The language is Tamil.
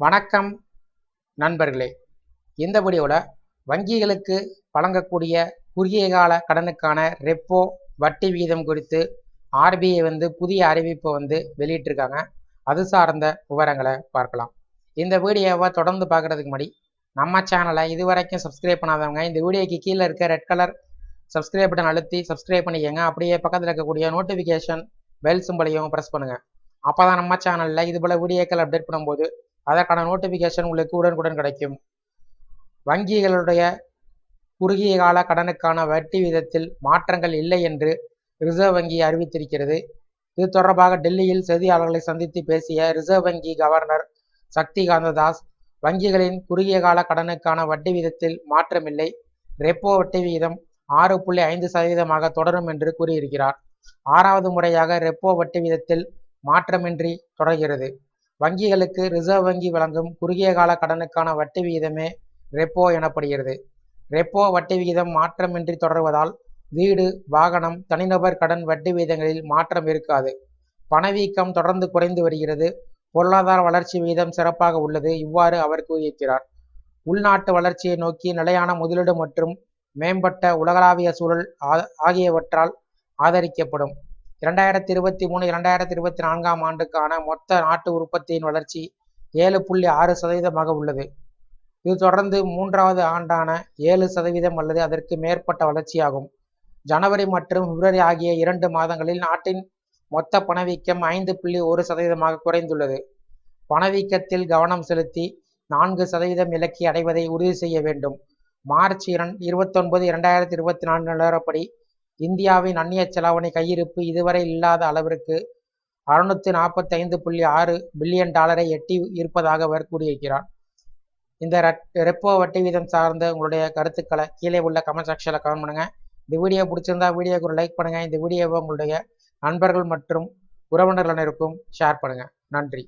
வணக்கம் நண்பர்களே. இந்த வீடியோவில் வங்கிகளுக்கு வழங்கக்கூடிய குறுகிய கால கடனுக்கான ரெப்போ வட்டி விகிதம் குறித்து ஆர்பிஐ வந்து புதிய அறிவிப்பை வந்து வெளியிட்டிருக்காங்க. அது சார்ந்த விவரங்களை பார்க்கலாம். இந்த வீடியோவை தொடர்ந்து பார்க்குறதுக்கு முன்னாடி நம்ம சேனலை இது வரைக்கும் சப்ஸ்கிரைப் பண்ணாதவங்க இந்த வீடியோக்கு கீழே இருக்க ரெட் கலர் சப்ஸ்கிரைப் பட்டன் அழுத்தி சப்ஸ்கிரைப் பண்ணிக்கோங்க. அப்படியே பக்கத்தில் இருக்கக்கூடிய நோட்டிஃபிகேஷன் பெல் சிம்பளையும் ப்ரெஸ் பண்ணுங்கள் அப்போ தான் நம்ம சேனலில் இது போல் வீடியோக்கள் அப்டேட் பண்ணும்போது அதற்கான நோட்டிஃபிகேஷன் உங்களுக்கு உடனுக்குடன் கிடைக்கும். வங்கிகளுடைய குறுகிய கால கடனுக்கான வட்டி விதத்தில் மாற்றங்கள் இல்லை என்று ரிசர்வ் வங்கி அறிவித்திருக்கிறது. இது தொடர்பாக டெல்லியில் செய்தியாளர்களை சந்தித்து பேசிய ரிசர்வ் வங்கி கவர்னர் சக்திகாந்த தாஸ் வங்கிகளின் குறுகிய கால கடனுக்கான வட்டி விகிதத்தில் மாற்றமில்லை. ரெப்போ வட்டி விகிதம் ஆறு புள்ளி ஐந்து சதவீதமாக தொடரும் என்று கூறியிருக்கிறார். ஆறாவது முறையாக ரெப்போ வட்டி விகிதத்தில் மாற்றமின்றி தொடர்கிறது. வங்கிகளுக்கு ரிசர்வ் வங்கி வழங்கும் குறுகிய கால கடனுக்கான வட்டி விகிதமே ரெப்போ எனப்படுகிறது. ரெப்போ வட்டி விகிதம் மாற்றமின்றி தொடர்வதால் வீடு வாகனம் தனிநபர் கடன் வட்டி விகிதங்களில் மாற்றம் இருக்காது. பணவீக்கம் தொடர்ந்து குறைந்து வருகிறது. பொருளாதார வளர்ச்சி விகிதம் சிறப்பாக உள்ளது. இவ்வாறு அவர் கூறியிருக்கிறார். உள்நாட்டு வளர்ச்சியை நோக்கி நிலையான முதலீடு மற்றும் மேம்பட்ட உலகளாவிய சூழல் ஆகியவற்றால் ஆதரிக்கப்படும். இரண்டாயிரத்தி இருபத்தி மூணு இரண்டாயிரத்தி இருபத்தி நான்காம் ஆண்டுக்கான மொத்த நாட்டு உற்பத்தியின் வளர்ச்சி ஏழு புள்ளி ஆறு சதவீதமாக உள்ளது. இது தொடர்ந்து மூன்றாவது ஆண்டான ஏழு சதவீதம் அல்லது அதற்கு மேற்பட்ட வளர்ச்சியாகும். ஜனவரி மற்றும் பிப்ரவரி ஆகிய இரண்டு மாதங்களில் நாட்டின் மொத்த பணவீக்கம் ஐந்து புள்ளி ஒரு சதவீதமாக குறைந்துள்ளது. பணவீக்கத்தில் கவனம் செலுத்தி நான்கு சதவீதம் இலக்கி அடைவதை உறுதி செய்ய வேண்டும். மார்ச் இரண் இருபத்தொன்பது இரண்டாயிரத்தி இருபத்தி நான்கு நிலவரப்படி இந்தியாவின் அந்நிய செலாவணி கையிருப்பு இதுவரை இல்லாத அளவிற்கு அறுநூத்தி நாற்பத்தி ஐந்து புள்ளி ஆறு பில்லியன் டாலரை எட்டி இருப்பதாக அவர் கூறியிருக்கிறார். இந்த ரெப்போ வட்டி வீதம் சார்ந்த உங்களுடைய கருத்துக்களை கீழே உள்ள கமெண்ட் செக்ஷனில் கமெண்ட் பண்ணுங்கள் இந்த வீடியோ பிடிச்சிருந்தா வீடியோக்கு ஒரு லைக் பண்ணுங்கள் இந்த வீடியோவை உங்களுடைய நண்பர்கள் மற்றும் உறவினர்களுக்கும் ஷேர் பண்ணுங்கள் நன்றி.